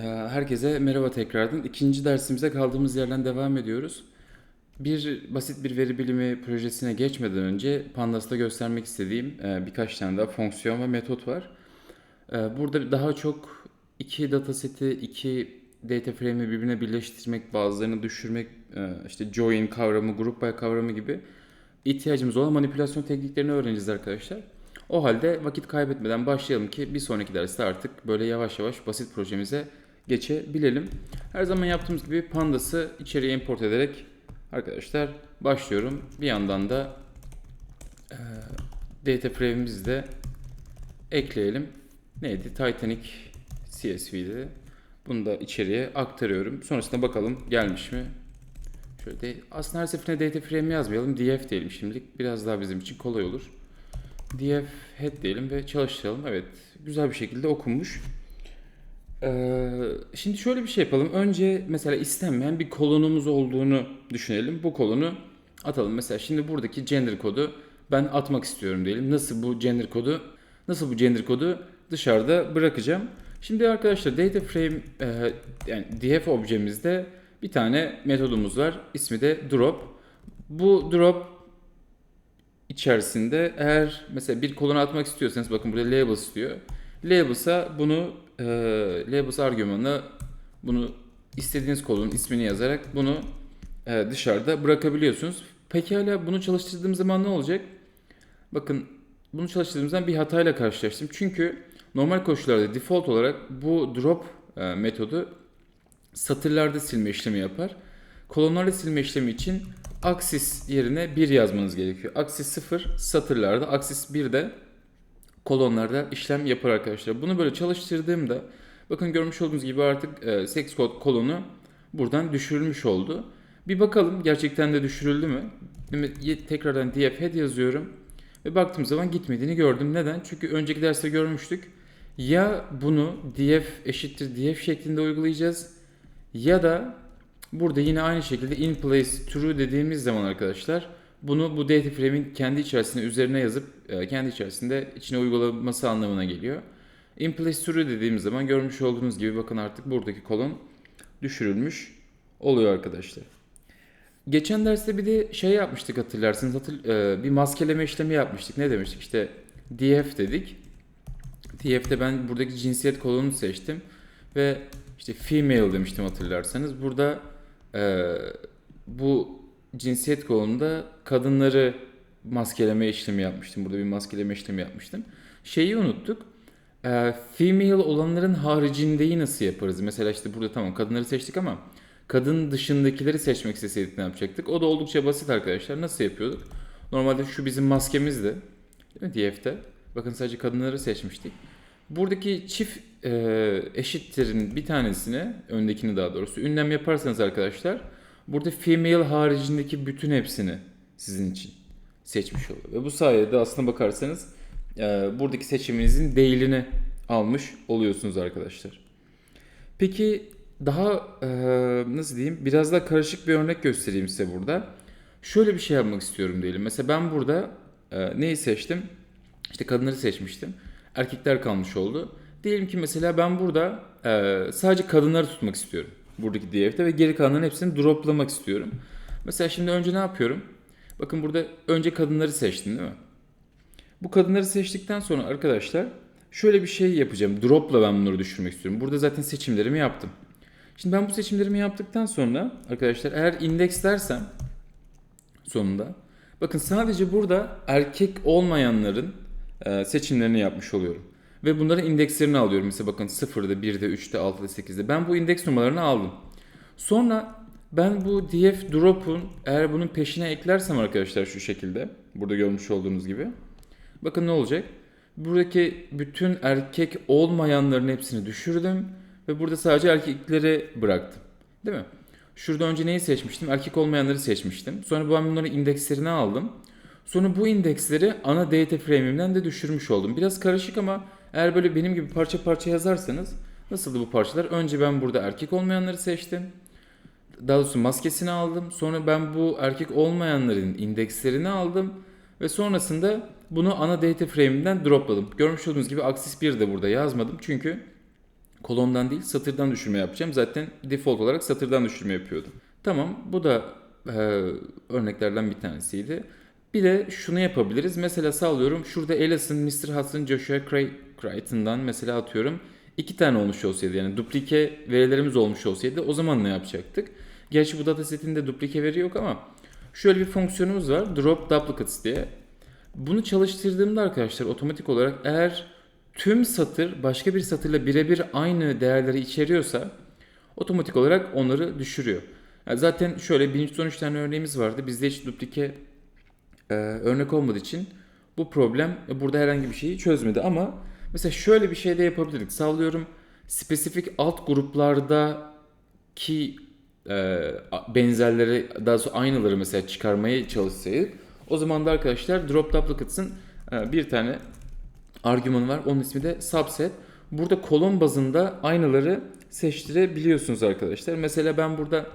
Herkese merhaba tekrardan. İkinci dersimize kaldığımız yerden devam ediyoruz. Bir basit bir veri bilimi projesine geçmeden önce Pandas'ta göstermek istediğim e, birkaç tane daha fonksiyon ve metot var. E, Burada daha çok iki dataseti, iki data frame'i birbirine birleştirmek, bazılarını düşürmek, e, işte join kavramı, group by kavramı gibi ihtiyacımız olan manipülasyon tekniklerini öğreneceğiz arkadaşlar. O halde vakit kaybetmeden başlayalım ki bir sonraki derste artık böyle yavaş yavaş basit projemize geçebilelim. Her zaman yaptığımız gibi Pandas'ı içeriye import ederek arkadaşlar başlıyorum. Bir yandan da e, data frame'imizi de ekleyelim. Neydi? Titanic CSV'di. Bunu da içeriye aktarıyorum. Sonrasında bakalım gelmiş mi? Şöyle de, aslında her seferinde data frame yazmayalım. df diyelim şimdilik. Biraz daha bizim için kolay olur. df head diyelim ve çalıştıralım. Evet güzel bir şekilde okunmuş. Ee, şimdi şöyle bir şey yapalım. Önce mesela istenmeyen bir kolonumuz olduğunu düşünelim. Bu kolonu atalım. Mesela şimdi buradaki gender kodu ben atmak istiyorum diyelim. Nasıl bu gender kodu nasıl bu gender kodu dışarıda bırakacağım. Şimdi arkadaşlar data frame e, yani df objemizde bir tane metodumuz var. İsmi de drop. Bu drop içerisinde eğer mesela bir kolonu atmak istiyorsanız bakın burada labels diyor. Labels'a bunu e, labels argümanına bunu istediğiniz kolonun ismini yazarak bunu e, dışarıda bırakabiliyorsunuz. Pekala bunu çalıştırdığım zaman ne olacak? Bakın bunu çalıştırdığımızdan bir hatayla karşılaştım. Çünkü normal koşullarda default olarak bu drop e, metodu satırlarda silme işlemi yapar. Kolonlarda silme işlemi için aksis yerine 1 yazmanız gerekiyor. Aksis 0 satırlarda, aksis 1 de kolonlarda işlem yapar arkadaşlar. Bunu böyle çalıştırdığımda bakın görmüş olduğunuz gibi artık e, sex kod kolonu buradan düşürülmüş oldu. Bir bakalım gerçekten de düşürüldü mü? Tekrardan df head yazıyorum ve baktığım zaman gitmediğini gördüm. Neden? Çünkü önceki derste görmüştük. Ya bunu df eşittir df şeklinde uygulayacağız ya da burada yine aynı şekilde in place true dediğimiz zaman arkadaşlar bunu bu data frame'in kendi içerisinde üzerine yazıp e, kendi içerisinde içine uygulaması anlamına geliyor. Place true dediğimiz zaman görmüş olduğunuz gibi bakın artık buradaki kolon düşürülmüş oluyor arkadaşlar. Geçen derste bir de şey yapmıştık hatırlarsınız. Hatır, e, bir maskeleme işlemi yapmıştık. Ne demiştik? İşte df dedik. df'te ben buradaki cinsiyet kolonunu seçtim ve işte female demiştim hatırlarsanız. Burada e, bu cinsiyet kolonunda kadınları maskeleme işlemi yapmıştım. Burada bir maskeleme işlemi yapmıştım. Şeyi unuttuk. E, female olanların haricindeyi nasıl yaparız? Mesela işte burada tamam kadınları seçtik ama kadın dışındakileri seçmek isteseydik ne yapacaktık? O da oldukça basit arkadaşlar. Nasıl yapıyorduk? Normalde şu bizim maskemizdi. Değil mi? DF'de. Bakın sadece kadınları seçmiştik. Buradaki çift e, eşittirin bir tanesini, öndekini daha doğrusu ünlem yaparsanız arkadaşlar burada female haricindeki bütün hepsini sizin için seçmiş oluyor. Ve bu sayede aslında bakarsanız e, buradaki seçiminizin değilini almış oluyorsunuz arkadaşlar. Peki daha e, nasıl diyeyim biraz daha karışık bir örnek göstereyim size burada. Şöyle bir şey yapmak istiyorum diyelim. Mesela ben burada e, neyi seçtim? İşte kadınları seçmiştim. Erkekler kalmış oldu. Diyelim ki mesela ben burada e, sadece kadınları tutmak istiyorum. Buradaki DF'de ve geri kalanların hepsini droplamak istiyorum. Mesela şimdi önce ne yapıyorum? Bakın burada önce kadınları seçtim değil mi? Bu kadınları seçtikten sonra arkadaşlar şöyle bir şey yapacağım. Dropla ben bunları düşürmek istiyorum. Burada zaten seçimlerimi yaptım. Şimdi ben bu seçimlerimi yaptıktan sonra arkadaşlar eğer index dersem sonunda bakın sadece burada erkek olmayanların e, seçimlerini yapmış oluyorum. Ve bunların indekslerini alıyorum. Mesela bakın 0'da, 1'de, 3'te, 6'da, 8'de. Ben bu indeks numaralarını aldım. Sonra ben bu df drop'un eğer bunun peşine eklersem arkadaşlar şu şekilde. Burada görmüş olduğunuz gibi. Bakın ne olacak? Buradaki bütün erkek olmayanların hepsini düşürdüm. Ve burada sadece erkekleri bıraktım. Değil mi? Şurada önce neyi seçmiştim? Erkek olmayanları seçmiştim. Sonra ben bunların indekslerini aldım. Sonra bu indeksleri ana data frame'imden de düşürmüş oldum. Biraz karışık ama eğer böyle benim gibi parça parça yazarsanız nasıldı bu parçalar? Önce ben burada erkek olmayanları seçtim. Daha doğrusu maskesini aldım. Sonra ben bu erkek olmayanların indekslerini aldım. Ve sonrasında bunu ana data frame'imden dropladım. Görmüş olduğunuz gibi aksis 1 de burada yazmadım. Çünkü kolondan değil satırdan düşürme yapacağım. Zaten default olarak satırdan düşürme yapıyordum. Tamam bu da e, örneklerden bir tanesiydi. Bir de şunu yapabiliriz. Mesela sağlıyorum şurada Ellison, Mr. Hudson, Joshua Crichton'dan mesela atıyorum iki tane olmuş olsaydı yani duplike verilerimiz olmuş olsaydı o zaman ne yapacaktık? Gerçi bu datasetinde duplike veri yok ama şöyle bir fonksiyonumuz var. Drop duplicates diye. Bunu çalıştırdığımda arkadaşlar otomatik olarak eğer tüm satır başka bir satırla birebir aynı değerleri içeriyorsa otomatik olarak onları düşürüyor. Yani zaten şöyle 1313 tane örneğimiz vardı. Bizde hiç duplike e, örnek olmadığı için bu problem burada herhangi bir şeyi çözmedi ama mesela şöyle bir şey de yapabilirdik. Sallıyorum spesifik alt gruplardaki e, benzerleri daha sonra aynıları mesela çıkarmaya çalışsaydık o zaman da arkadaşlar drop duplicates'ın e, bir tane argümanı var. Onun ismi de subset. Burada kolon bazında aynıları seçtirebiliyorsunuz arkadaşlar. Mesela ben burada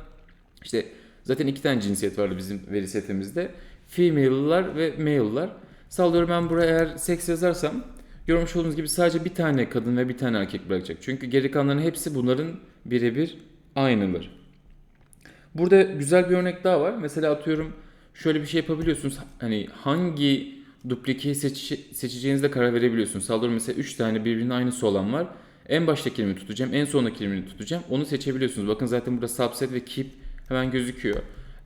işte zaten iki tane cinsiyet vardı bizim veri setimizde. Female'lar ve male'lar. Sallıyorum ben buraya eğer seks yazarsam görmüş olduğunuz gibi sadece bir tane kadın ve bir tane erkek bırakacak. Çünkü geri kalanların hepsi bunların birebir aynıları. Burada güzel bir örnek daha var. Mesela atıyorum şöyle bir şey yapabiliyorsunuz. Hani hangi duplikeyi seç, seçeceğinizde karar verebiliyorsunuz. Sallıyorum mesela 3 tane birbirinin aynısı olan var. En baştakini mi tutacağım, en sondakini mi tutacağım onu seçebiliyorsunuz. Bakın zaten burada subset ve keep hemen gözüküyor.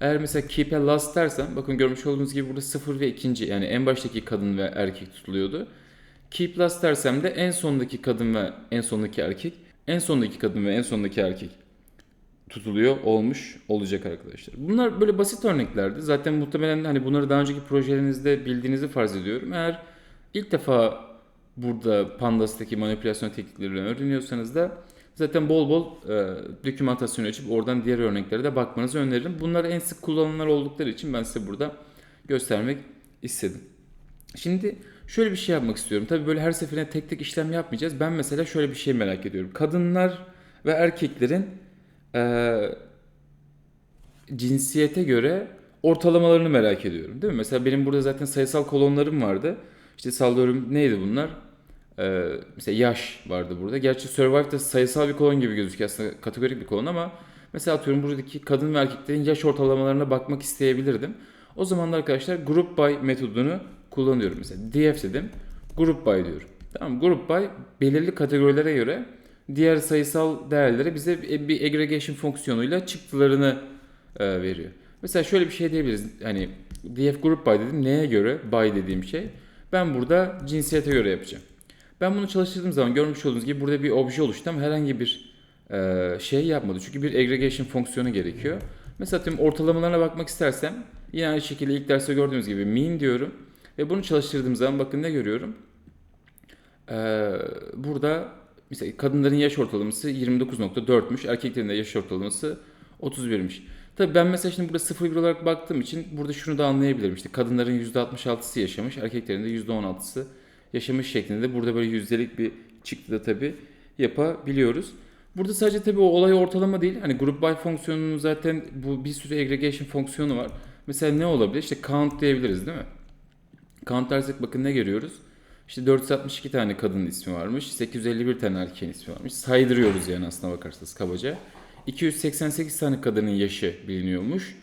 Eğer mesela keep'e last dersem bakın görmüş olduğunuz gibi burada 0 ve ikinci yani en baştaki kadın ve erkek tutuluyordu. Keep last dersem de en sondaki kadın ve en sondaki erkek, en sondaki kadın ve en sondaki erkek tutuluyor olmuş olacak arkadaşlar. Bunlar böyle basit örneklerdi. Zaten muhtemelen hani bunları daha önceki projelerinizde bildiğinizi farz ediyorum. Eğer ilk defa burada Pandas'taki manipülasyon tekniklerini öğreniyorsanız da zaten bol bol e, dokümantasyon açıp oradan diğer örneklere de bakmanızı öneririm. Bunlar en sık kullanılanlar oldukları için ben size burada göstermek istedim. Şimdi şöyle bir şey yapmak istiyorum. Tabii böyle her seferinde tek tek işlem yapmayacağız. Ben mesela şöyle bir şey merak ediyorum. Kadınlar ve erkeklerin e, cinsiyete göre ortalamalarını merak ediyorum. Değil mi? Mesela benim burada zaten sayısal kolonlarım vardı. İşte sallıyorum neydi bunlar? Ee, mesela yaş vardı burada. Gerçi Survive'da sayısal bir kolon gibi gözüküyor aslında kategorik bir kolon ama mesela atıyorum buradaki kadın ve erkeklerin yaş ortalamalarına bakmak isteyebilirdim. O zaman da arkadaşlar group by metodunu kullanıyorum. Mesela df dedim. Group by diyorum. Tamam Group by belirli kategorilere göre diğer sayısal değerlere bize bir aggregation fonksiyonuyla çıktılarını e, veriyor. Mesela şöyle bir şey diyebiliriz. Hani df group by dedim. Neye göre by dediğim şey? Ben burada cinsiyete göre yapacağım. Ben bunu çalıştırdığım zaman görmüş olduğunuz gibi burada bir obje oluştu ama herhangi bir e, şey yapmadı. Çünkü bir aggregation fonksiyonu gerekiyor. Mesela tüm ortalamalarına bakmak istersem yine aynı şekilde ilk derste gördüğünüz gibi mean diyorum. Ve bunu çalıştırdığım zaman bakın ne görüyorum? Ee, burada mesela kadınların yaş ortalaması 29.4'müş. Erkeklerin de yaş ortalaması 31'miş. Tabii ben mesela şimdi burada 0 olarak baktığım için burada şunu da anlayabilirim. İşte kadınların %66'sı yaşamış, erkeklerin de %16'sı yaşamış şeklinde burada böyle yüzdelik bir çıktı da tabii yapabiliyoruz. Burada sadece tabii o olay ortalama değil. Hani group by fonksiyonunun zaten bu bir sürü aggregation fonksiyonu var. Mesela ne olabilir? İşte count diyebiliriz değil mi? Count dersek bakın ne görüyoruz? İşte 462 tane kadının ismi varmış. 851 tane erkeğin ismi varmış. Saydırıyoruz yani aslına bakarsanız kabaca. 288 tane kadının yaşı biliniyormuş.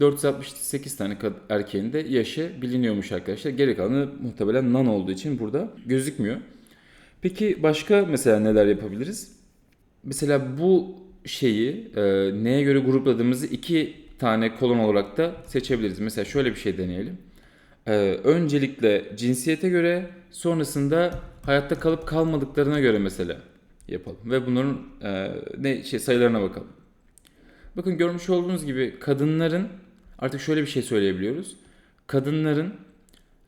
468 tane erkeğin de yaşı biliniyormuş arkadaşlar. Geri kalanı muhtemelen nan olduğu için burada gözükmüyor. Peki başka mesela neler yapabiliriz? Mesela bu şeyi e, neye göre grupladığımızı iki tane kolon olarak da seçebiliriz. Mesela şöyle bir şey deneyelim. E, öncelikle cinsiyete göre sonrasında hayatta kalıp kalmadıklarına göre mesela yapalım. Ve bunların e, ne şey sayılarına bakalım. Bakın görmüş olduğunuz gibi kadınların artık şöyle bir şey söyleyebiliyoruz. Kadınların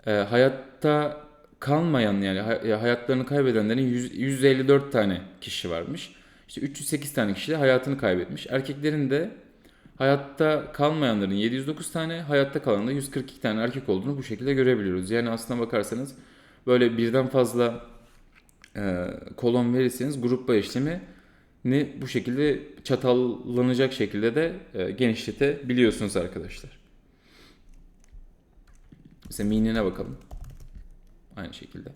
e, hayatta kalmayan yani hayatlarını kaybedenlerin 100, 154 tane kişi varmış. İşte 308 tane kişi de hayatını kaybetmiş. Erkeklerin de hayatta kalmayanların 709 tane, hayatta kalan da 142 tane erkek olduğunu bu şekilde görebiliyoruz. Yani aslına bakarsanız böyle birden fazla e, kolon verirseniz grupla işlemi ni bu şekilde çatallanacak şekilde de e, genişletebiliyorsunuz arkadaşlar. Mesela minine bakalım. Aynı şekilde.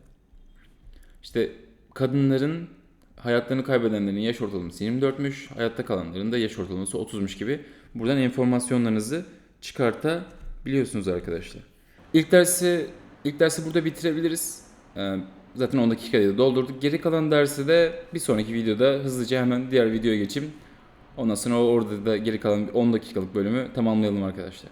İşte kadınların hayatlarını kaybedenlerin yaş ortalaması 24'müş, hayatta kalanların da yaş ortalaması 30'muş gibi buradan enformasyonlarınızı çıkartabiliyorsunuz arkadaşlar. İlk dersi ilk dersi burada bitirebiliriz. Ee, zaten 10 dakikayı da doldurduk. Geri kalan dersi de bir sonraki videoda hızlıca hemen diğer videoya geçeyim. Ondan sonra orada da geri kalan 10 dakikalık bölümü tamamlayalım arkadaşlar.